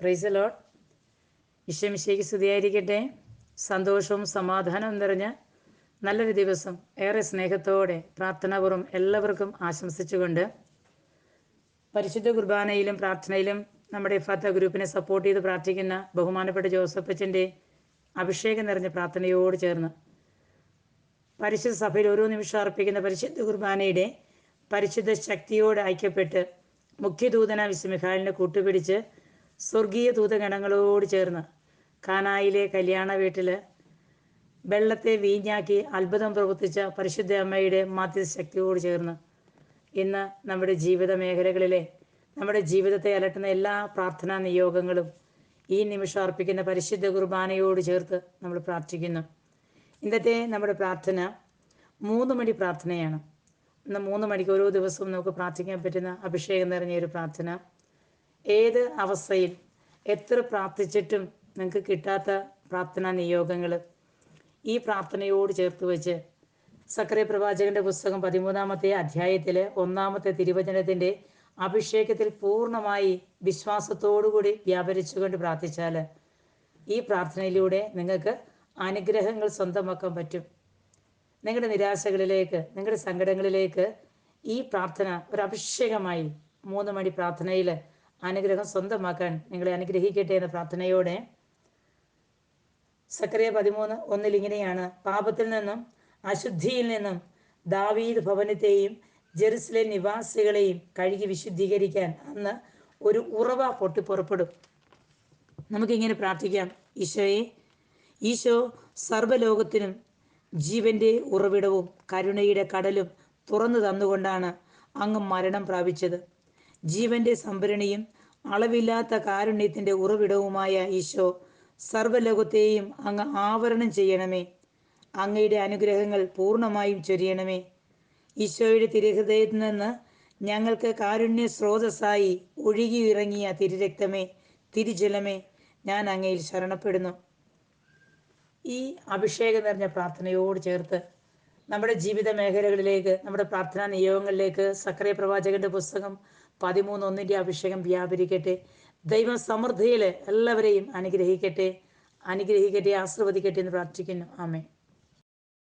Price load ഈശ്വമിശയ്ക്ക് സ്തുതിയായിരിക്കട്ടെ. സന്തോഷവും സമാധാനവും നിറഞ്ഞ നല്ലൊരു ദിവസം. ഏറെ സ്നേഹത്തോടെ പ്രാർത്ഥനാപൂർവം എല്ലാവർക്കും ആശംസിച്ചുകൊണ്ട് പരിശുദ്ധ കുർബാനയിലും പ്രാർത്ഥനയിലും നമ്മുടെ ഫത്ത ഗ്രൂപ്പിനെ സപ്പോർട്ട് ചെയ്ത് പ്രാർത്ഥിക്കുന്ന ബഹുമാനപ്പെട്ട ജോസഫ് അച്ഛന്റെ അഭിഷേകം നിറഞ്ഞ പ്രാർത്ഥനയോട് ചേർന്ന് പരിശുദ്ധ സഭയിൽ ഓരോ നിമിഷം അർപ്പിക്കുന്ന പരിശുദ്ധ കുർബാനയുടെ പരിശുദ്ധ ശക്തിയോട് ഐക്യപ്പെട്ട് മുഖ്യദൂതന വിശ്വമിഹാലിനെ കൂട്ടുപിടിച്ച് സ്വർഗീയ ദൂതഗണങ്ങളോട് ചേർന്ന് കാനായിലെ കല്യാണ വീട്ടിൽ വെള്ളത്തെ വീഞ്ഞാക്കി അത്ഭുതം പ്രവർത്തിച്ച പരിശുദ്ധ അമ്മയുടെ മാധ്യശക്തിയോട് ചേർന്ന് ഇന്ന് നമ്മുടെ ജീവിത മേഖലകളിലെ നമ്മുടെ ജീവിതത്തെ അലട്ടുന്ന എല്ലാ പ്രാർത്ഥനാ നിയോഗങ്ങളും ഈ നിമിഷം അർപ്പിക്കുന്ന പരിശുദ്ധ കുർബാനയോട് ചേർത്ത് നമ്മൾ പ്രാർത്ഥിക്കുന്നു. ഇന്നത്തെ നമ്മുടെ പ്രാർത്ഥന മൂന്ന് മണി പ്രാർത്ഥനയാണ്. ഇന്ന് മൂന്ന് മണിക്ക് ഓരോ ദിവസവും നമുക്ക് പ്രാർത്ഥിക്കാൻ പറ്റുന്ന അഭിഷേകം നിറഞ്ഞ ഒരു പ്രാർത്ഥന. ഏത് അവസ്ഥയിൽ എത്ര പ്രാർത്ഥിച്ചിട്ടും നിങ്ങൾക്ക് കിട്ടാത്ത പ്രാർത്ഥനാ നിയോഗങ്ങൾ ഈ പ്രാർത്ഥനയോട് ചേർത്ത് വെച്ച് സക്രിയ പ്രവാചകന്റെ പുസ്തകം പതിമൂന്നാമത്തെ അധ്യായത്തിലെ ഒന്നാമത്തെ തിരുവചനത്തിന്റെ അഭിഷേകത്തിൽ പൂർണമായി വിശ്വാസത്തോടുകൂടി വ്യാപരിച്ചുകൊണ്ട് പ്രാർത്ഥിച്ചാൽ ഈ പ്രാർത്ഥനയിലൂടെ നിങ്ങൾക്ക് അനുഗ്രഹങ്ങൾ സ്വന്തമാക്കാൻ പറ്റും. നിങ്ങളുടെ നിരാശകളിലേക്ക് നിങ്ങളുടെ സങ്കടങ്ങളിലേക്ക് ഈ പ്രാർത്ഥന ഒരു അഭിഷേകമായി മൂന്ന് മണി പ്രാർത്ഥനയിൽ അനുഗ്രഹം സ്വന്തമാക്കാൻ നിങ്ങളെ അനുഗ്രഹിക്കട്ടെ എന്ന പ്രാർത്ഥനയോടെ സക്രിയ പതിമൂന്ന് ഒന്നിൽ ഇങ്ങനെയാണ്. പാപത്തിൽ നിന്നും അശുദ്ധിയിൽ നിന്നും ദാവീദ് ഭവനത്തെയും ജെറുസലേം നിവാസികളെയും കഴുകി വിശുദ്ധീകരിക്കാൻ അന്ന് ഒരു ഉറവ പൊട്ടി പുറപ്പെടും. നമുക്കിങ്ങനെ പ്രാർത്ഥിക്കാം. ഈശോയെ ഈശോ സർവലോകത്തിനും ജീവന്റെ ഉറവിടവും കരുണയുടെ കടലും തുറന്നു തന്നുകൊണ്ടാണ് അങ്ങ് മരണം പ്രാപിച്ചത്. ജീവന്റെ സംഭരണിയും അളവില്ലാത്ത കാരുണ്യത്തിന്റെ ഉറവിടവുമായ ഈശോ സർവലോകത്തെയും അങ്ങ് ആവരണം ചെയ്യണമേ. അങ്ങയുടെ അനുഗ്രഹങ്ങൾ പൂർണമായും ചൊരിയണമേ. ഈശോയുടെ തിരുഹൃദയത്തിൽ നിന്ന് ഞങ്ങൾക്ക് കാരുണ്യ സ്രോതസ്സായി ഒഴുകിയിറങ്ങിയ തിരുരക്തമേ തിരുജലമേ ഞാൻ അങ്ങയിൽ ശരണപ്പെടുന്നു. ഈ അഭിഷേകം നിറഞ്ഞ പ്രാർത്ഥനയോട് ചേർത്ത് നമ്മുടെ ജീവിത മേഖലകളിലേക്ക് നമ്മുടെ പ്രാർത്ഥനാ നിയോഗങ്ങളിലേക്ക് സക്രിയ പ്രവാചകന്റെ പുസ്തകം പതിമൂന്ന് ഒന്നിന്റെ അഭിഷേകം വ്യാപരിക്കട്ടെ. ദൈവ സമൃദ്ധിയിൽ എല്ലാവരെയും അനുഗ്രഹിക്കട്ടെ. അനുഗ്രഹിക്കട്ടെ ആശീർവദിക്കട്ടെ എന്ന് പ്രാർത്ഥിക്കുന്നു. ആമേ